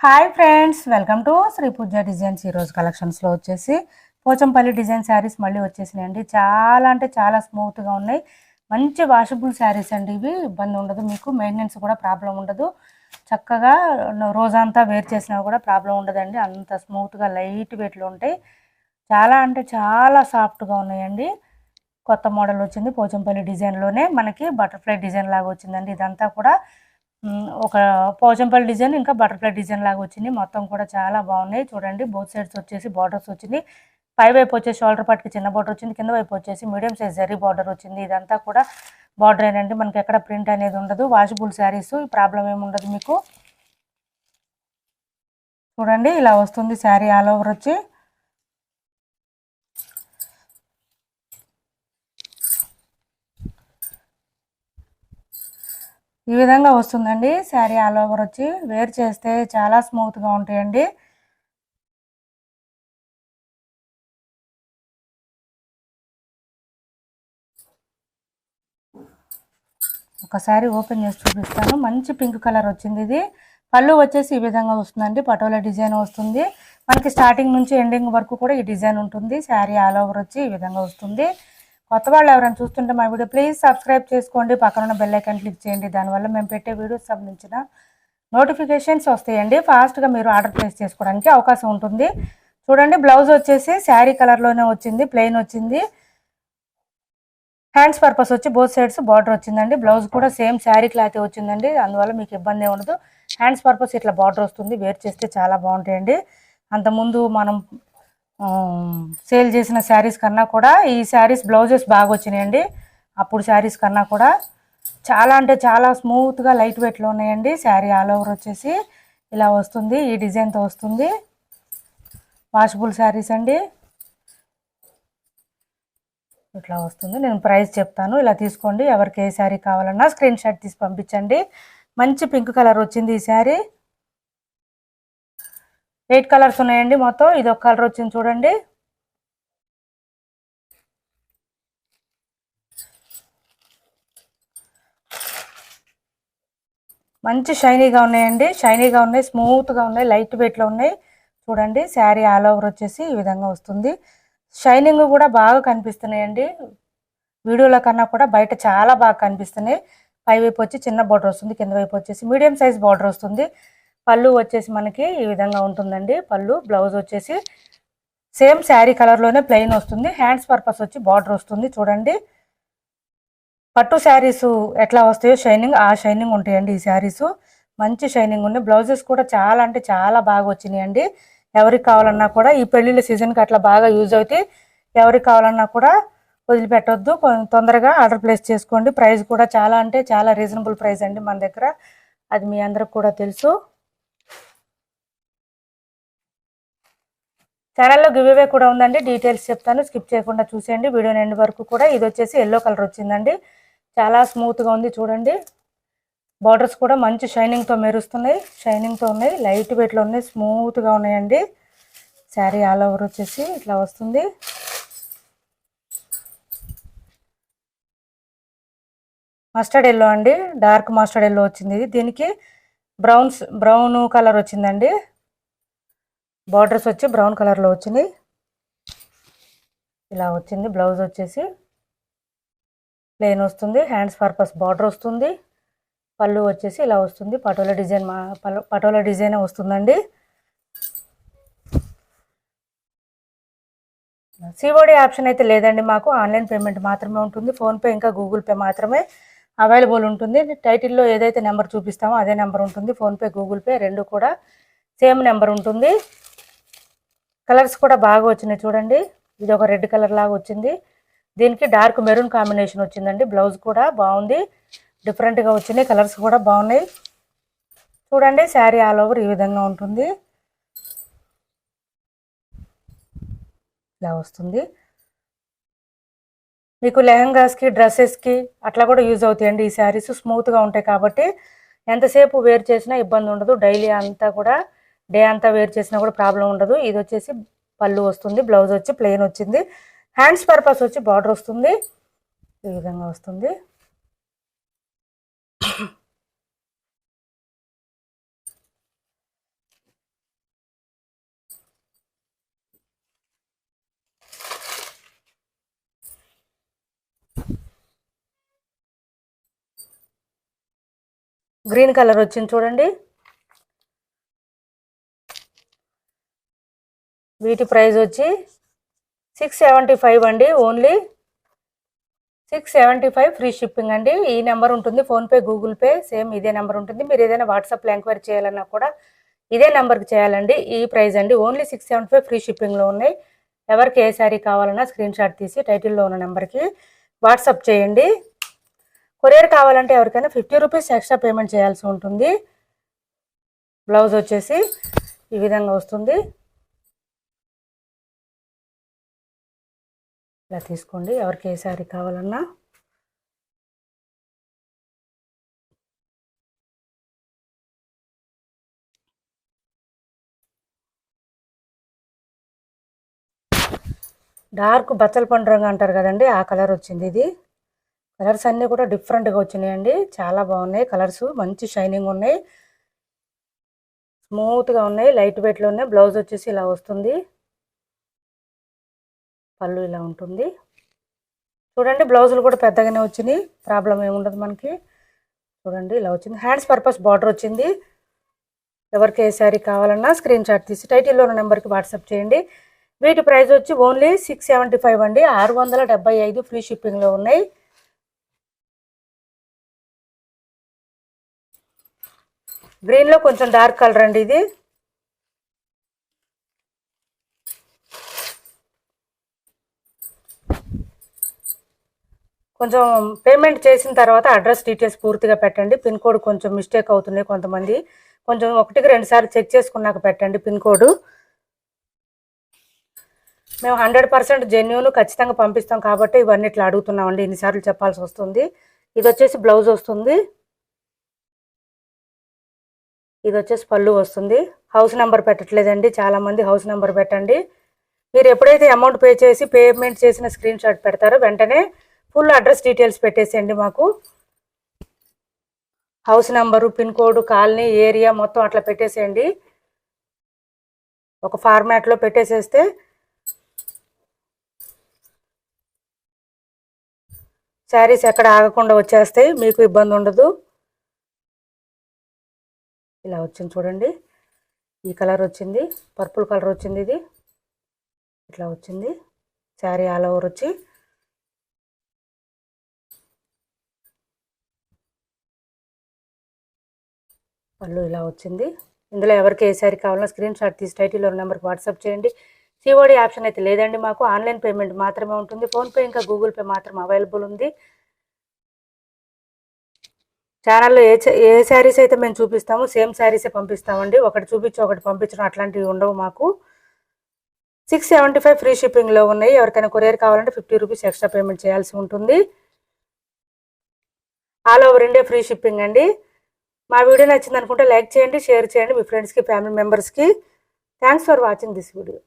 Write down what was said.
Hi friends welcome to Shri Pooja designs ఈరోజు కలెక్షన్స్లో వచ్చేసి పోచంపల్లి డిజైన్ శారీస్ మళ్ళీ వచ్చేసినాయండి. చాలా అంటే చాలా స్మూత్గా ఉన్నాయి. మంచి వాషబుల్ శారీస్ అండి ఇవి. ఇబ్బంది ఉండదు. మీకు మెయింటెనెన్స్ కూడా ప్రాబ్లం ఉండదు. చక్కగా రోజంతా వేర్ చేసినా కూడా ప్రాబ్లం ఉండదండి. అంత స్మూత్గా లైట్ వెయిట్లో ఉంటాయి. చాలా అంటే చాలా సాఫ్ట్గా ఉన్నాయండి. కొత్త మోడల్ వచ్చింది పోచంపల్లి డిజైన్లోనే మనకి బటర్ఫ్లై డిజైన్ లాగా వచ్చిందండి. ఇదంతా కూడా ఒక పోచంపల్లి డిజైన్ ఇంకా బటర్ఫ్లై డిజైన్ లాగా వచ్చింది. మొత్తం కూడా చాలా బాగున్నాయి. చూడండి బోత్ సైడ్స్ వచ్చేసి బార్డర్స్ వచ్చింది. పై వైపు వచ్చేసి షోల్డర్ పార్ట్కి చిన్న బార్డర్ వచ్చింది. కింద వైపు వచ్చేసి మీడియం సైజ్ జరీ బార్డర్ వచ్చింది. ఇదంతా కూడా బార్డర్ ఏనండి. మనకి ఎక్కడ ప్రింట్ అనేది ఉండదు. వాషబుల్ శారీస్ ఈ ప్రాబ్లం ఏమి ఉండదు మీకు. చూడండి ఇలా వస్తుంది శారీ ఆల్ ఓవర్ వచ్చి. ఈ విధంగా వస్తుందండి. శారీ ఆల్ ఓవర్ వచ్చి వేర్ చేస్తే చాలా స్మూత్గా ఉంటాయండి. ఒకసారి ఓపెన్ చేసి చూపిస్తాను. మంచి పింక్ కలర్ వచ్చింది ఇది. పళ్ళు వచ్చేసి ఈ విధంగా వస్తుందండి. పటోలా డిజైన్ వస్తుంది. మనకి స్టార్టింగ్ నుంచి ఎండింగ్ వరకు కూడా ఈ డిజైన్ ఉంటుంది. శారీ ఆల్ ఓవర్ వచ్చి ఈ విధంగా వస్తుంది. కొత్త వాళ్ళు ఎవరైనా చూస్తుంటే మా వీడియో ప్లీజ్ సబ్స్క్రైబ్ చేసుకోండి. పక్కన ఉన్న బెల్ ఐకాన్ క్లిక్ చేయండి. దానివల్ల మేము పెట్టే వీడియోస్ సంబంధించిన నోటిఫికేషన్స్ వస్తాయండి. ఫాస్ట్గా మీరు ఆర్డర్ ప్లేస్ చేసుకోవడానికి అవకాశం ఉంటుంది. చూడండి బ్లౌజ్ వచ్చేసి శారీ కలర్లోనే వచ్చింది ప్లెయిన్ వచ్చింది. హ్యాండ్స్ పర్పస్ వచ్చి బోత్ సైడ్స్ బార్డర్ వచ్చిందండి. బ్లౌజ్ కూడా సేమ్ శారీ క్లాత్ వచ్చిందండి. అందువల్ల మీకు ఇబ్బంది ఉండదు. హ్యాండ్స్ పర్పస్ ఇట్లా బార్డర్ వస్తుంది. వేర్ చేస్తే చాలా బాగుంటాయండి. అంతకుముందు మనం సేల్ చేసిన శారీస్ కన్నా కూడా ఈ శారీస్ బ్లౌజెస్ బాగా వచ్చినాయండి అప్పుడు శారీస్ కన్నా కూడా చాలా అంటే చాలా స్మూత్గా లైట్ వెయిట్లో ఉన్నాయండి. శారీ ఆల్ ఓవర్ వచ్చేసి ఇలా వస్తుంది ఈ డిజైన్తో వస్తుంది. వాషబుల్ శారీస్ అండి. ఇట్లా వస్తుంది. నేను ప్రైస్ చెప్తాను. ఇలా తీసుకోండి. ఎవరికి ఏ శారీ కావాలన్నా స్క్రీన్ షాట్ తీసి పంపించండి. మంచి పింక్ కలర్ వచ్చింది ఈ శారీ. ఎయిట్ కలర్స్ ఉన్నాయండి మొత్తం. ఇది ఒక కలర్ వచ్చింది చూడండి. మంచి షైనీగా ఉన్నాయండి. షైనీగా ఉన్నాయి స్మూత్గా ఉన్నాయి లైట్ వెయిట్లో ఉన్నాయి. చూడండి శారీ ఆల్ ఓవర్ వచ్చేసి ఈ విధంగా వస్తుంది. షైనింగ్ కూడా బాగా కనిపిస్తున్నాయండి. వీడియోల కన్నా కూడా బయట చాలా బాగా కనిపిస్తున్నాయి. పై వైపు వచ్చి చిన్న బార్డర్ వస్తుంది కింద వైపు వచ్చేసి మీడియం సైజ్ బార్డర్ వస్తుంది. పళ్ళు వచ్చేసి మనకి ఈ విధంగా ఉంటుందండి. పళ్ళు బ్లౌజ్ వచ్చేసి సేమ్ శారీ కలర్లోనే ప్లెయిన్ వస్తుంది. హ్యాండ్స్ పర్పస్ వచ్చి బార్డర్ వస్తుంది. చూడండి. పట్టు శారీస్ ఎట్లా వస్తాయో షైనింగ్ ఆ షైనింగ్ ఉంటాయండి ఈ శారీస్. మంచి షైనింగ్ ఉన్నాయి. బ్లౌజెస్ కూడా చాలా అంటే చాలా బాగా వచ్చినాయండి. ఎవరికి కావాలన్నా కూడా ఈ పెళ్ళిళ్ళ సీజన్కి అట్లా బాగా యూజ్ అవుతాయి ఎవరికి కావాలన్నా కూడా వదిలిపెట్టొద్దు. తొందరగా ఆర్డర్ ప్లేస్ చేసుకోండి. ప్రైస్ కూడా చాలా అంటే చాలా రీజనబుల్ ప్రైస్ అండి మన దగ్గర. అది మీ అందరికి కూడా తెలుసు. ఛానల్లో గివ్వే కూడా ఉందండి. డీటెయిల్స్ చెప్తాను. స్కిప్ చేయకుండా చూసేయండి. వీడియో ఎండ్ వరకు కూడా ఇది వచ్చేసి ఎల్లో కలర్ వచ్చిందండి. చాలా స్మూత్గా ఉంది చూడండి. బార్డర్స్ కూడా మంచి షైనింగ్తో మెరుస్తున్నాయి. షైనింగ్తో ఉన్నాయి. లైట్ వెయిట్లో ఉన్నాయి. స్మూత్గా ఉన్నాయండి. శారీ ఆల్ ఓవర్ వచ్చేసి ఇట్లా వస్తుంది. మస్టర్డ్ ఎల్లో అండి. డార్క్ మస్టర్డ్ ఎల్లో వచ్చింది. దీనికి బ్రౌన్స్ బ్రౌన్ కలర్ వచ్చిందండి. బార్డర్స్ వచ్చి బ్రౌన్ కలర్లో వచ్చినాయి. ఇలా వచ్చింది. బ్లౌజ్ వచ్చేసి ప్లెయిన్ వస్తుంది. హ్యాండ్స్ పర్పస్ బార్డర్ వస్తుంది. పళ్ళు వచ్చేసి ఇలా వస్తుంది. పటోలా డిజైన్ మా పలు- పటోలా డిజైనే వస్తుందండి. సిఓడి ఆప్షన్ అయితే లేదండి మాకు. ఆన్లైన్ పేమెంట్ మాత్రమే ఉంటుంది. ఫోన్పే ఇంకా గూగుల్ పే మాత్రమే అవైలబుల్ ఉంటుంది. టైటిల్లో ఏదైతే నెంబర్ చూపిస్తామో అదే నెంబర్ ఉంటుంది. ఫోన్పే గూగుల్ పే రెండు కూడా సేమ్ నెంబర్ ఉంటుంది. కలర్స్ కూడా బాగా వచ్చినాయి చూడండి. ఇది ఒక రెడ్ కలర్ లాగా వచ్చింది. దీనికి డార్క్ మెరూన్ కాంబినేషన్ వచ్చిందండి. బ్లౌజ్ కూడా బాగుంది. డిఫరెంట్గా వచ్చినాయి. కలర్స్ కూడా బాగున్నాయి. చూడండి శారీ ఆల్ ఓవర్ ఈ విధంగా ఉంటుంది. ఇలా వస్తుంది. మీకు లెహంగాస్కి డ్రెస్సెస్కి అట్లా కూడా యూజ్ అవుతాయండి ఈ శారీస్. స్మూత్గా ఉంటాయి కాబట్టి ఎంతసేపు వేర్ చేసినా ఇబ్బంది ఉండదు. డైలీ అంతా కూడా డే అంతా వేర్ చేసినా కూడా ప్రాబ్లం ఉండదు. ఇది వచ్చేసి పళ్ళు వస్తుంది బ్లౌజ్ వచ్చి ప్లెయిన్ వచ్చింది. హ్యాండ్స్ పర్పస్ వచ్చి బార్డర్ వస్తుంది. ఈ విధంగా వస్తుంది. గ్రీన్ కలర్ వచ్చింది చూడండి. వీటి ప్రైస్ వచ్చి సిక్స్ సెవెంటీ ఫైవ్ అండి only. Six seventy five free shipping అండి. ఈ నెంబర్ ఉంటుంది ఫోన్పే గూగుల్ పే సేమ్ ఇదే నెంబర్ ఉంటుంది. మీరు ఏదైనా వాట్సాప్లో ఎంక్వైరీ చేయాలన్నా కూడా ఇదే నెంబర్కి చేయాలండి. ఈ ప్రైస్ అండి only six seventy five free షిప్పింగ్లో ఉన్నాయి. ఎవరికి ఏ శారీ కావాలన్నా స్క్రీన్ షాట్ తీసి టైటిల్లో ఉన్న నెంబర్కి వాట్సాప్ చేయండి. కొరియర్ కావాలంటే ఎవరికైనా ఫిఫ్టీ రూపీస్ ఎక్స్ట్రా పేమెంట్ చేయాల్సి ఉంటుంది. బ్లౌజ్ వచ్చేసి ఈ విధంగా వస్తుంది. ఇలా తీసుకోండి. ఎవరికి ఏ శారీ కావాలన్నా. డార్క్ బచ్చల పండు రంగు అంటారు కదండి ఆ కలర్ వచ్చింది ఇది. కలర్స్ అన్నీ కూడా డిఫరెంట్గా వచ్చినాయండి. చాలా బాగున్నాయి కలర్స్ మంచి షైనింగ్ ఉన్నాయి. స్మూత్గా ఉన్నాయి లైట్ వెయిట్లో ఉన్నాయి. బ్లౌజ్ వచ్చేసి ఇలా వస్తుంది. పళ్ళు ఇలా ఉంటుంది. చూడండి బ్లౌజులు కూడా పెద్దగానే వచ్చినాయి. ప్రాబ్లం ఏముండదు మనకి. చూడండి ఇలా వచ్చింది. హ్యాండ్స్ పర్పస్ బార్డర్ వచ్చింది. ఎవరికి ఏ శారీ కావాలన్నా స్క్రీన్ షాట్ తీసి టైటిల్లో ఉన్న నెంబర్కి వాట్సాప్ చేయండి. వీటి ప్రైస్ వచ్చి ఓన్లీ సిక్స్ సెవెంటీ ఫైవ్ అండి. ఆరు వందల డెబ్బై ఐదు ఫ్రీ షిప్పింగ్లో ఉన్నాయి. గ్రీన్లో కొంచెం డార్క్ కలర్ అండి ఇది. కొంచెం పేమెంట్ చేసిన తర్వాత అడ్రస్ డీటెయిల్స్ పూర్తిగా పెట్టండి. పిన్ కోడ్ కొంచెం మిస్టేక్ అవుతున్నాయి కొంతమంది. కొంచెం ఒకటికి రెండు సార్లు చెక్ చేసుకున్నాక పెట్టండి పిన్ కోడ్. మేము హండ్రెడ్ పర్సెంట్ జెన్యున్ ఖచ్చితంగా పంపిస్తాం కాబట్టి ఇవన్నీ ఇట్లా అడుగుతున్నామండి ఇన్నిసార్లు చెప్పాల్సి వస్తుంది. ఇది వచ్చేసి బ్లౌజ్ వస్తుంది. ఇది వచ్చేసి పళ్ళు వస్తుంది. హౌస్ నెంబర్ పెట్టట్లేదండి. చాలామంది హౌస్ నెంబర్ పెట్టండి. మీరు ఎప్పుడైతే అమౌంట్ పే చేసి పేమెంట్ చేసిన స్క్రీన్ షాట్ పెడతారో వెంటనే ఫుల్ అడ్రస్ డీటెయిల్స్ పెట్టేసేయండి మాకు. House number pin code colony area మొత్తం అట్లా పెట్టేసేయండి. ఒక ఫార్మాట్లో పెట్టేసేస్తే శారీస్ ఎక్కడ ఆగకుండా వచ్చేస్తాయి మీకు ఇబ్బంది ఉండదు. ఇలా వచ్చింది చూడండి. ఈ కలర్ వచ్చింది పర్పుల్ కలర్ వచ్చింది ఇది. ఇట్లా వచ్చింది. శారీ ఆల్ ఓవర్ వచ్చి పళ్ళు ఇలా వచ్చింది. ఇందులో ఎవరికి ఏ శారీ కావాలన్నా స్క్రీన్ షాట్ తీసి టైటిల్లో నెంబర్కి వాట్సాప్ చేయండి. సిఓడి ఆప్షన్ అయితే లేదండి మాకు. ఆన్లైన్ పేమెంట్ మాత్రమే ఉంటుంది. ఫోన్పే ఇంకా గూగుల్ పే మాత్రం అవైలబుల్ ఉంది. ఛానల్లో ఏ ఏ శారీస్ అయితే మేము చూపిస్తామో సేమ్ శారీసే పంపిస్తామండి. ఒకటి చూపించి ఒకటి పంపించడం అట్లాంటివి ఉండవు మాకు. సిక్స్ సెవెంటీ ఫైవ్ ఫ్రీ షిప్పింగ్లో ఉన్నాయి. ఎవరికైనా కొరియర్ కావాలంటే ఫిఫ్టీ రూపీస్ ఎక్స్ట్రా పేమెంట్ చేయాల్సి ఉంటుంది. All over India free shipping అండి. మా వీడియో నచ్చింది అనుకుంటే లైక్ చేయండి షేర్ చేయండి మీ ఫ్రెండ్స్కి ఫ్యామిలీ మెంబర్స్కి thanks for watching this video